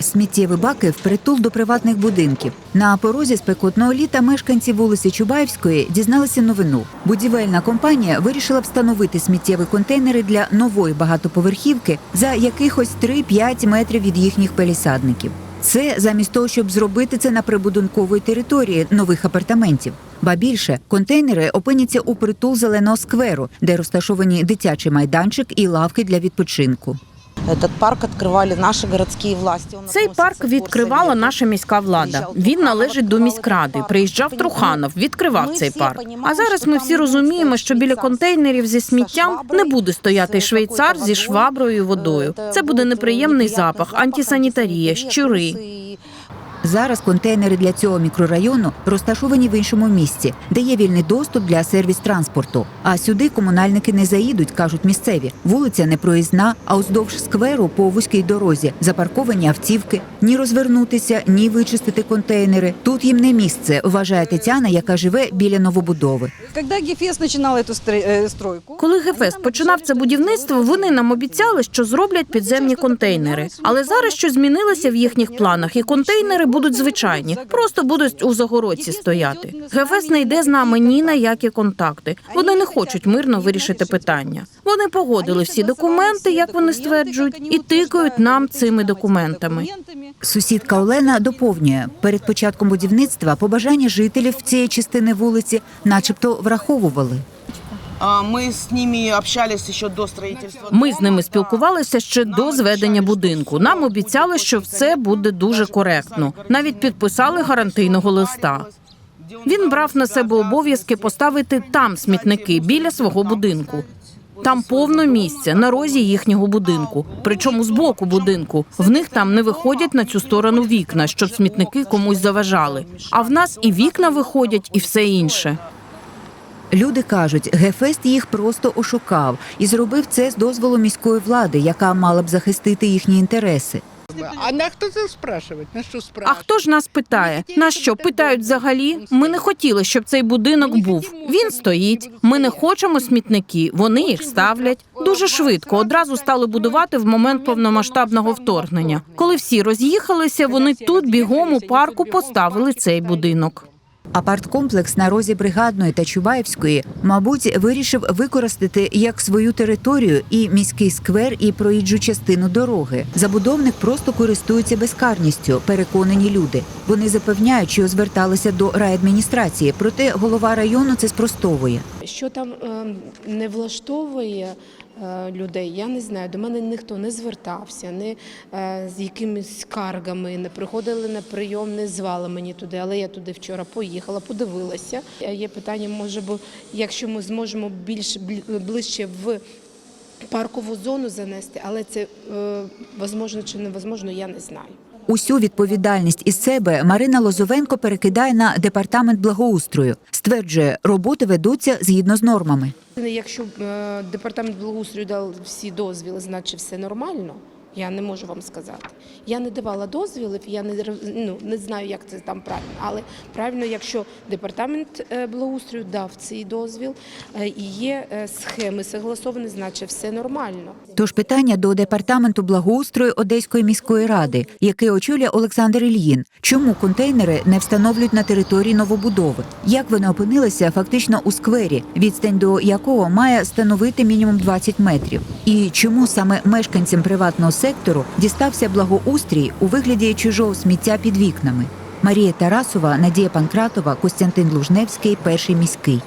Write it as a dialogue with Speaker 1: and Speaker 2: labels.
Speaker 1: сміттєві баки впритул до приватних будинків. На порозі спекотного літа мешканці вулиці Чубаївської дізналися новину. Будівельна компанія вирішила встановити сміттєві контейнери для нової багатоповерхівки за якихось 3-5 метрів від їхніх палісадників. Це замість того, щоб зробити це на прибудинковій території нових апартаментів. Ба більше контейнери опиняться у притул зеленого скверу, де розташовані дитячий майданчик і лавки для відпочинку.
Speaker 2: Этот парк відкривали наші городські власті.
Speaker 3: Цей парк відкривала наша міська влада. Він належить до міськради. Приїжджав Труханов, відкривав цей парк. А зараз ми всі розуміємо, що біля контейнерів зі сміттям не буде стояти швейцар зі шваброю і водою. Це буде неприємний запах, антисанітарія, щури.
Speaker 1: Зараз контейнери для цього мікрорайону розташовані в іншому місці, де є вільний доступ для сервіс-транспорту. А сюди комунальники не заїдуть, кажуть місцеві. Вулиця не проїзна, а уздовж скверу по вузькій дорозі запарковані автівки. Ні розвернутися, ні вичистити контейнери. Тут їм не місце, вважає Тетяна, яка живе біля новобудови.
Speaker 4: Э, стройку,
Speaker 3: Коли Гефест починав це будівництво, вони нам обіцяли, що зроблять підземні контейнери. Але зараз щось змінилося в їхніх планах, і контейнери будуть звичайні, просто будуть у загородці стояти. Гефест не йде з нами ні на які контакти. Вони не хочуть мирно вирішити питання. Вони погодили всі документи, як вони стверджують, і тикають нам цими документами.
Speaker 1: Сусідка Олена доповнює перед початком будівництва побажання жителів цієї частини вулиці, начебто, враховували.
Speaker 2: Мы с ними общались еще до строительства.
Speaker 3: Ми з ними спілкувалися ще до зведення будинку. Нам обіцяли, що все буде дуже коректно. Навіть підписали гарантийного листа. Він брав на себе обов'язки поставити там смітники біля свого будинку. Там повно місця на розі їхнього будинку, причому з боку будинку. В них там не виходять на цю сторону вікна, щоб смітники комусь заважали. А в нас і вікна виходять, і все інше.
Speaker 1: Люди кажуть, Гефест їх просто ошукав і зробив це з дозволу міської влади, яка мала б захистити їхні інтереси.
Speaker 5: А на хто це спрашивать? На що
Speaker 3: А
Speaker 5: спрашивать?
Speaker 3: хто ж нас питає? На що питають взагалі? Ми не хотіли, щоб цей будинок був. Він стоїть. Ми не хочемо смітники. Вони їх ставлять дуже швидко. Одразу стали будувати в момент повномасштабного вторгнення. Коли всі роз'їхалися, вони тут бігом у парку поставили цей будинок.
Speaker 1: Апарткомплекс на розі Бригадної та Чубаївської, мабуть, вирішив використати як свою територію і міський сквер, і проїжджу частину дороги. Забудовник просто користується безкарністю, переконані люди. Вони запевняють, що зверталися до райадміністрації, проте голова району це спростовує.
Speaker 6: Що там е, не влаштовує людей, я не знаю. До мене ніхто не звертався, не е, з якимись скаргами, не приходили на прийом, не звали мені туди. Але я туди вчора поїхала, подивилася. Е, Є питання, може, бо якщо ми зможемо більш ближче в паркову зону занести, але це е, чи невозможно, я не знаю.
Speaker 1: Усю відповідальність із себе Марина Лозовенко перекидає на департамент благоустрою. Стверджує, роботи ведуться згідно з нормами.
Speaker 6: Якщо е, департамент благоустрою дав всі дозвіли, значить все нормально. Я не можу вам сказати. Я не давала дозвілів, я не ну, не знаю, як це там правильно. Але правильно, якщо департамент е, благоустрою дав цей дозвіл е, і є е, схеми согласовані, значить все нормально.
Speaker 1: Тож питання до департаменту благоустрою Одеської міської ради, який очолює Олександр Ільїн. Чому контейнери не встановлюють на території новобудови? Як вони опинилися фактично у сквері, відстань до якого має становити мінімум 20 метрів? І чому саме мешканцям приватного сектору дістався благоустрій у вигляді чужого сміття під вікнами? Марія Тарасова, Надія Панкратова, Костянтин Лужневський, перший міський.